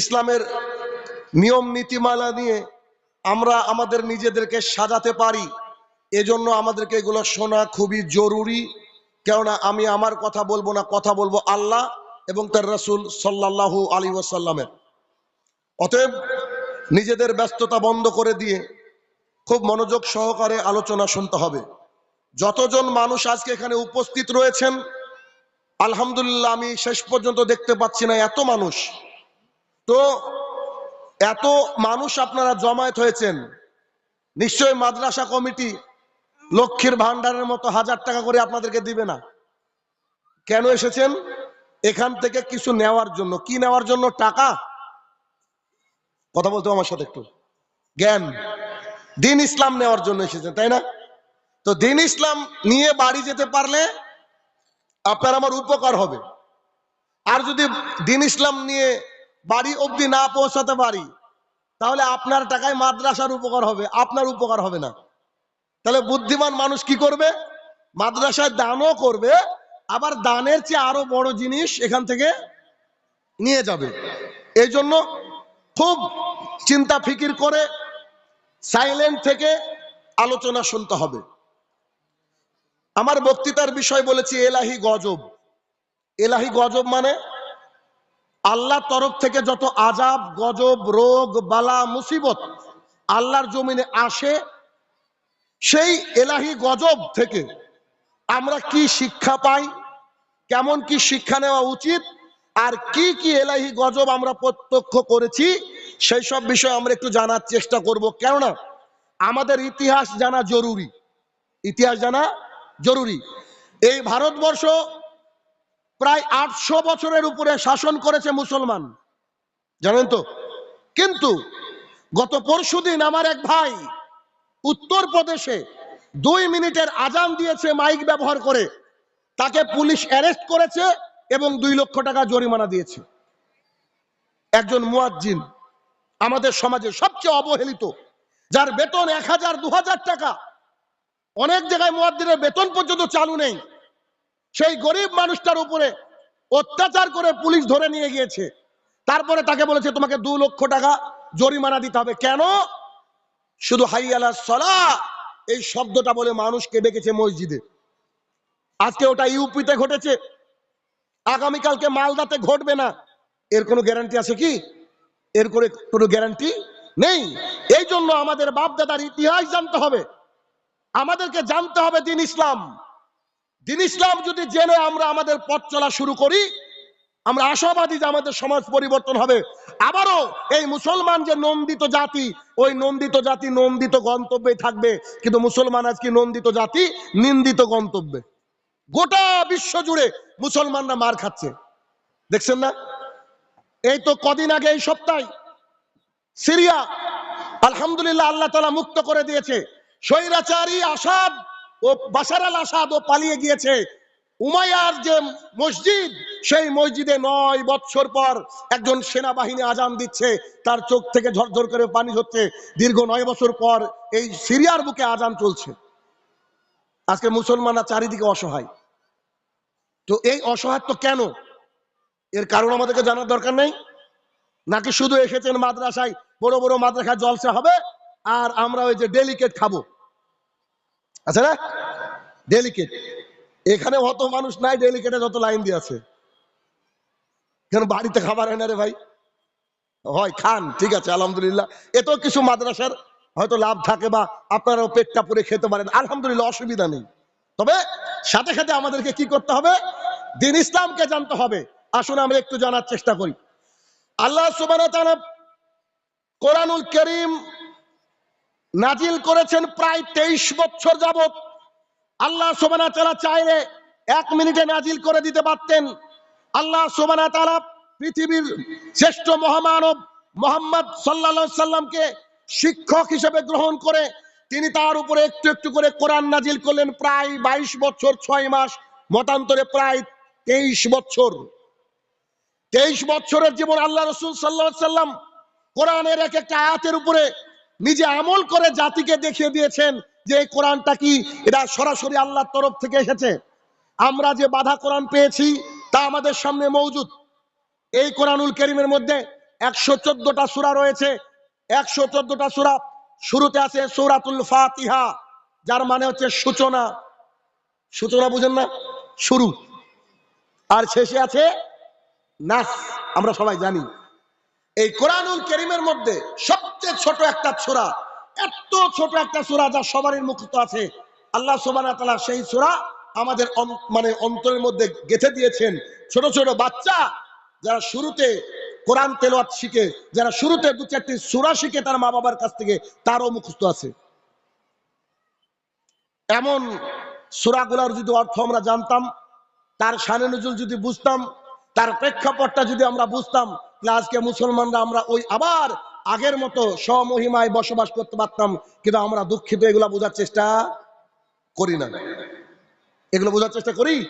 ইসলামের নিয়ম নীতিমালা নিয়ে আমরা আমাদের নিজেদেরকে সাজাতে পারি, এজন্য আমাদেরকে এগুলো শোনা খুবই জরুরি। কেননা আমি আমার কথা বলব না, কথা বলব আল্লাহ এবং তার রসুল সাল্লাল্লাহু আলী ওয়াসাল্লামের। অতএব নিজেদের ব্যস্ততা বন্ধ করে দিয়ে খুব মনোযোগ সহকারে আলোচনা শুনতে হবে। যতজন মানুষ আজকে এখানে উপস্থিত রয়েছেন, আলহামদুলিল্লাহ আমি শেষ পর্যন্ত দেখতে পাচ্ছি না এত মানুষ। তো এত মানুষ আপনারা জমায়েত হয়েছেন। নিশ্চয় মাদ্রাসা কমিটি লক্ষ্মীর ভান্ডারের মতো হাজার টাকা করে আপনাদেরকে দিবে না। কেন এসেছেন? এখান থেকে কিছু নেওয়ার জন্য। কি নেওয়ার জন্য? টাকা? কথা বলতে আমার সাথে একটু। জ্ঞান। দিন ইসলাম নেওয়ার জন্য এসেছেন, তাই না? তো দিন ইসলাম নিয়ে বাড়ি যেতে পারলে আপনার আমার উপকার হবে। আর যদি দিন ইসলাম নিয়ে বাড়ি অবধি না পৌঁছাতে পারি, তাহলে আপনার টাকায় মাদ্রাসার উপকার হবে, আপনার উপকার হবে না। তাহলে বুদ্ধিমান মানুষ কি করবে? মাদ্রাসায় দানও করবে, আবার দানের চেয়ে আরও বড় জিনিস এখান থেকে নিয়ে যাবে। এই জন্য খুব চিন্তা ফিকির করে সাইলেন্ট থেকে আলোচনা শুনতে হবে। আমার বক্তৃতার বিষয় বলেছি, এলাহি গজব। এলাহি গজব মানে আল্লাহর তরফ থেকে যত আজাব গজব, রোগ, বালা, মুসিবত আল্লাহর জমিনে আসে, সেই এলাহি গজব থেকে আমরা কি শিক্ষা পাই, কেমন কি শিক্ষা নেওয়া উচিত, আর কি কি এলাহি গজব আমরা প্রত্যক্ষ করেছি, সেই সব বিষয়ে আমরা একটু জানার চেষ্টা করব। কেননা আমাদের ইতিহাস জানা জরুরি। ইতিহাস জানা জরুরি। এই ভারতবর্ষ প্রায় আটশো বছরের উপরে শাসন করেছে মুসলমান। জানেন তো? কিন্তু গত পরশুদিন আমার এক ভাই উত্তর প্রদেশে দুই মিনিটের আজান দিয়েছে মাইক ব্যবহার করে। তাকে পুলিশ অ্যারেস্ট করেছে এবং দুই লক্ষ টাকা জরিমানা দিয়েছে। একজন মুয়াজ্জিন আমাদের সমাজে সবচেয়ে অবহেলিত, যার বেতন এক হাজার, দু হাজার টাকা। অনেক জায়গায় মুয়াদ্দিনের বেতন পর্যন্ত চালু নেই। সেই গরিব মানুষটার উপরে অত্যাচার করে পুলিশ ধরে নিয়ে গিয়েছে। তারপরে তাকে বলেছে, তোমাকে দু লক্ষ টাকা জরিমানা দিতে হবে। কেন? শুধু হাইয়ালা সলা এই শব্দটা বলে মানুষকে ডেকেছে মসজিদে। আজকে ওটা ইউপিতে ঘটেছে। আগামীকালকে মালদাতে ঘটবে না। এর কোনো গ্যারান্টি আছে কি? এর করে কোনো গ্যারান্টি নেই। এই জন্য আমাদের বাপ দাদার ইতিহাস জানতে হবে। আমাদেরকে জানতে হবে দিন ইসলাম। দিন ইসলাম যদি জেনে আমরা আমাদের পথ চলা শুরু করি, আমরা আশাবাদী যে আমাদের সমাজ পরিবর্তন হবে। আবারও এই মুসলমান যে নন্দিত জাতি, ওই নন্দিত জাতি নন্দিত গন্তব্যে থাকবে, কিন্তু মুসলমান আজকে নন্দিত জাতি? নিন্দিত গন্তব্যে। গোটা বিশ্ব জুড়ে মুসলমানরা মার খাচ্ছে। দেখছেন না? এই তো কদিন আগে এই সপ্তাহে সিরিয়া আলহামদুলিল্লাহ আল্লাহ তালা মুক্ত করে দিয়েছে। স্বৈরাচারী আসাদ ও বাসার আল আসাদ ও পালিয়ে গিয়েছে। উমায়ার যে মসজিদ, সেই মসজিদে নয় বৎসর পর একজন সেনাবাহিনী আজান দিচ্ছে। তার চোখ থেকে ঝরঝর করে পানি হচ্ছে। দীর্ঘ নয় বছর পর এই সিরিয়ার বুকে আজান চলছে। আজকে মুসলমানরা চারিদিকে অসহায়। তো এই অসহায়ত্ব কেন? এর কারণ আমাদেরকে জানার দরকার নেই। নাকি শুধু এসেছেন মাদ্রাসায়, বড় বড় মাদ্রাসায় জলসা হবে, আর আমরা ওই যে ডেলিকেট খাব? আচ্ছা না? ডেলিকেট এখানে অত মানুষ নাই ডেলিকেটে যত লাইন দিয়ে আছে। কেন বাড়িতে খাবার হয় না রে ভাই? হয়, খান, ঠিক আছে, আলহামদুলিল্লাহ। এত কিছু মাদ্রাসার হয়তো লাভ থাকে বা আপনারাও পেটটা পুরে খেতে পারেন। আলহামদুলিল্লাহ, অসুবিধা নেই। তবে সাথে সাথে আমাদেরকে কি করতে হবে? দিন ইসলামকে জানতে হবে। আসুন, আমরা একটু জানার চেষ্টা করি। আল্লাহ সুবান কোরআনুল করিম নাজিল করেছেন প্রায় তেইশ বছর যাবত আল্লাহ সোবানা তালা চাইলে এক মিনিটে নাজিল করে দিতে পারতেন। আল্লাহ সোবানা তালা পৃথিবীর শ্রেষ্ঠ মহামানব মোহাম্মদ সাল্লা সাল্লামকে শিক্ষক হিসেবে গ্রহণ করে তিনি তার উপরে একটু একটু করে কোরআন নাজিল করলেন প্রায় বাইশ বছর, ছয় মাস, মতান্তরে প্রায় তেইশ বছর। তেইশ বছরের জীবন আল্লাহ রসুল সাল্লা সাল্লাম কোরআনের এক একটা আয়াতের উপরে নিজে আমল করে জাতিকে দেখিয়ে দিয়েছেন যে এই কোরআনটা কি? এটা সরাসরি আল্লাহর তরফ থেকে এসেছে। আমরা যে বাধা কোরআন পেয়েছি, তা আমাদের সামনে মৌজুদ। এই কোরআনুল করিমের মধ্যে একশো চোদ্দটা সুরা রয়েছে। একশো চোদ্দটা সুরা, শুরুতে আছে সৌরাতুল ফাতিহা, যার মানে হচ্ছে সূচনা। সূচনা বুঝেন না? শুরু। আর শেষে আছে নাস, আমরা সবাই জানি। এই কোরআনুল করিমের মধ্যে সবচেয়ে ছোট একটা সূরা, এত ছোট একটা সূরা যা সবারই মুখস্থ আছে। আল্লাহ সুবহানাহু ওয়া সেই সূরা আমাদের মানে অন্তরের মধ্যে গেঁথে দিয়েছেন। ছোট ছোট বাচ্চা যারা শুরুতে কোরআন তেলাওয়াত শিখে, যারা শুরুতে দু চারটি সূরা শিখে তার মা বাবার কাছ থেকে তারও মুখস্থ আছে। এমন সূরাগুলোর যদি অর্থ আমরা জানতাম, তার শানে নজুল যদি বুঝতাম, তার প্রেক্ষাপটটা যদি আমরা বুঝতাম আজকে মুসলমানরা আমরা ওই আবার আগের মতো স্বমহিমায় বসবাস করতে পারতাম, কিন্তু আমরা দুঃখিত, এগুলা বোঝার চেষ্টা করি না। এগুলো বোঝার চেষ্টা করি?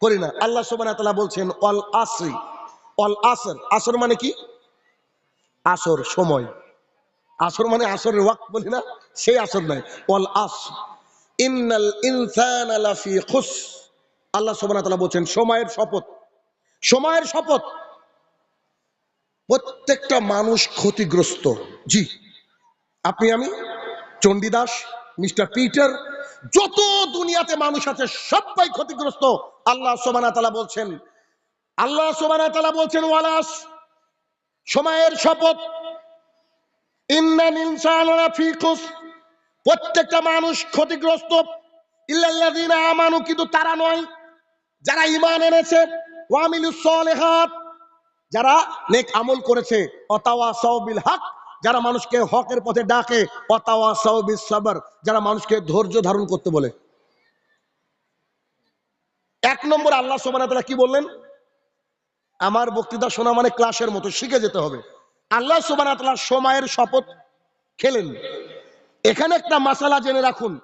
করি না। আল্লাহ তাআলা বলছেন অল আসরি। অল আসর। আসর মানে কি? আসর সময়। আসর মানে আসরের ওয়াক্ত বলি না, সেই আসর নয়। অল আস ইন্নাল ইনসানা আল্লাহ তাআলা বলছেন, সময়ের শপথ। সময়ের শপথ। প্রত্যেকটা মানুষ ক্ষতিগ্রস্ত। জি, আপনি আমি, চণ্ডীদাস, মিস্টার পিটার, যত দুনিয়াতে মানুষ আছে, সবাই ক্ষতিগ্রস্ত। আল্লাহ ওয়া তাআলা বলছেন, আল্লাহ ওয়া তাআলা বলছেন, ওয়ালাস, সময়ের শপথ। প্রত্যেকটা মানুষ ক্ষতিগ্রস্ত। কিন্তু তারা নয়, যারা ইমান এনেছে। ওয়ামিলুস সলিহাত যারা নেক আমল করেছে অতাওয়াসাও বিল হক, যারা মানুষকে হকের পথে ডাকে অতাওয়াসাও বিস সাবর, যারা মানুষকে ধৈর্য ধারণ করতে বলে। এক নম্বর আল্লাহ ওয়া কি বললেন? আমার বক্তৃতা শোনা মানে ক্লাসের মতো, শিখে যেতে হবে। আল্লাহ ওয়া সময়ের শপথ খেলেন। এখানে একটা মাসালা জেনে রাখুন।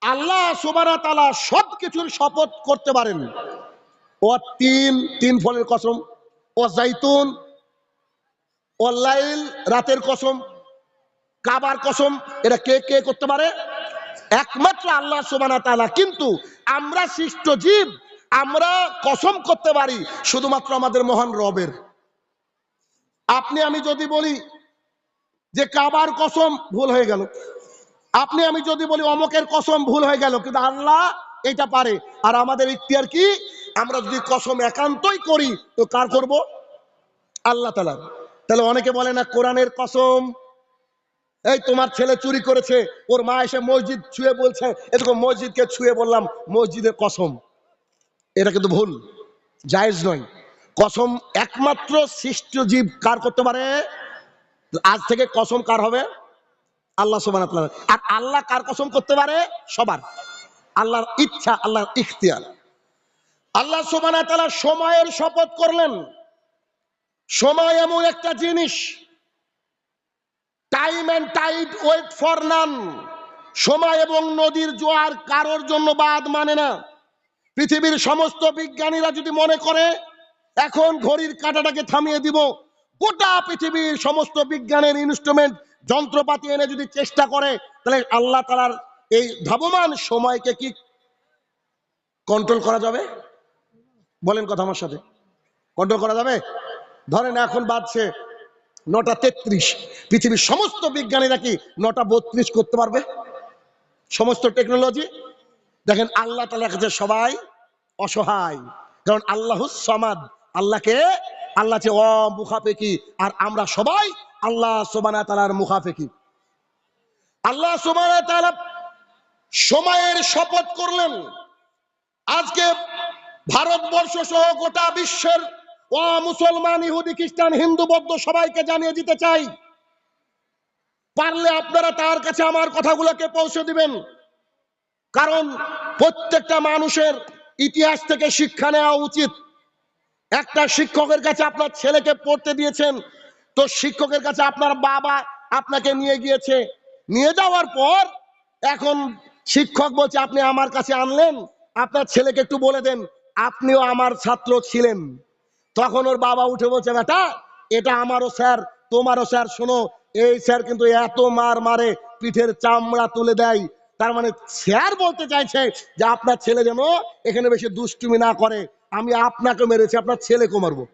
আল্লাহ সুবহানাহু ওয়া তাআলা সবকিছুর শপথ করতে পারেন। ও তিন তিন ফলের কসম। ও জাইতুন লাইল, রাতের কসম, কাবার কসম, এটা কে কে করতে পারে? একমাত্র আল্লাহ সুবহানাহু ওয়া তাআলা। কিন্তু আমরা সৃষ্ট জীব, আমরা কসম করতে পারি শুধুমাত্র আমাদের মহান রবের। আপনি, আমি যদি বলি যে কাবার কসম ভুল হয়ে গেল। আপনি, আমি যদি বলি অমকের কসম ভুল হয়ে গেল, কিন্তু আল্লাহ এটা পারে। আর আমাদের ইখতিয়ার কি? আমরা যদি কসম একান্তই করি, তো কার করব? আল্লাহ তালা তাহলে অনেকে বলে না, কোরআনের কসম, এই তোমার ছেলে চুরি করেছে, ওর মা এসে মসজিদ ছুঁয়ে বলছে, এরকম মসজিদকে ছুঁয়ে বললাম, মসজিদের কসম। এটা কিন্তু ভুল, জায়েজ নয়। কসম একমাত্র সৃষ্ট জীব কার করতে পারে? আজ থেকে কসম কার হবে? আল্লাহ ওয়া আর আল্লাহ কার কসম করতে পারে? সবার। আল্লাহর ইচ্ছা, আল্লাহর ইখতিয়ার। আল্লাহ ওয়া তাআলা সময়ের শপথ করলেন। সময় এমন একটা জিনিস। Time and tide wait for none সময় এবং নদীর জোয়ার কারোর জন্য বাদ মানে না। পৃথিবীর সমস্ত বিজ্ঞানীরা যদি মনে করে, এখন ঘড়ির কাঁটাটাকে থামিয়ে দিব। গোটা পৃথিবীর সমস্ত বিজ্ঞানের ইনস্ট্রুমেন্ট যন্ত্রপাতি এনে যদি চেষ্টা করে, তাহলে আল্লাহ তালার এই ধাবমান সময়কে কি কন্ট্রোল করা যাবে? বলেন কথা আমার সাথে। কন্ট্রোল করা যাবে? ধরেন এখন বাজছে নটা তেত্রিশ। পৃথিবীর সমস্ত বিজ্ঞানীরা কি নটা বত্রিশ করতে পারবে? সমস্ত টেকনোলজি? দেখেন আল্লাহ তালা কাছে সবাই অসহায়। কারণ আল্লাহ সমাদ। আল্লাহকে আল্লাহ যে অ মুখাপেকি আর আমরা সবাই আল্লাহ সোবানা তালার মুখাপেকি আল্লাহ সোবানা তালা সময়ের শপথ করলেন। আজকে ভারতবর্ষ সহ গোটা বিশ্বের ও মুসলমান ইহুদি, খ্রিস্টান, হিন্দু, বৌদ্ধ সবাইকে জানিয়ে দিতে চাই, পারলে আপনারা তার কাছে আমার কথাগুলোকে পৌঁছে দিবেন। কারণ প্রত্যেকটা মানুষের ইতিহাস থেকে শিক্ষা নেওয়া উচিত। একটা শিক্ষকের কাছে আপনার ছেলেকে পড়তে দিয়েছেন, তো শিক্ষকের কাছে আপনার বাবা আপনাকে নিয়ে গিয়েছে। নিয়ে যাওয়ার পর এখন শিক্ষক বলছে, আপনি আমার কাছে আনলেন, আপনার ছেলেকে একটু বলে দেন। আপনিও আমার ছাত্র ছিলেন। তখন ওর বাবা উঠে বলছে, বেটা, এটা আমারও স্যার, তোমারও স্যার, শোনো, এই স্যার কিন্তু এত মার মারে, পিঠের চামড়া তুলে দেয়। তার মানে স্যার বলতে চাইছে যে, আপনার ছেলে যেন এখানে বেশি দুষ্টুমি না করে। আমি আপনাকে মেরেছি, আপনার ছেলেকে মারবো।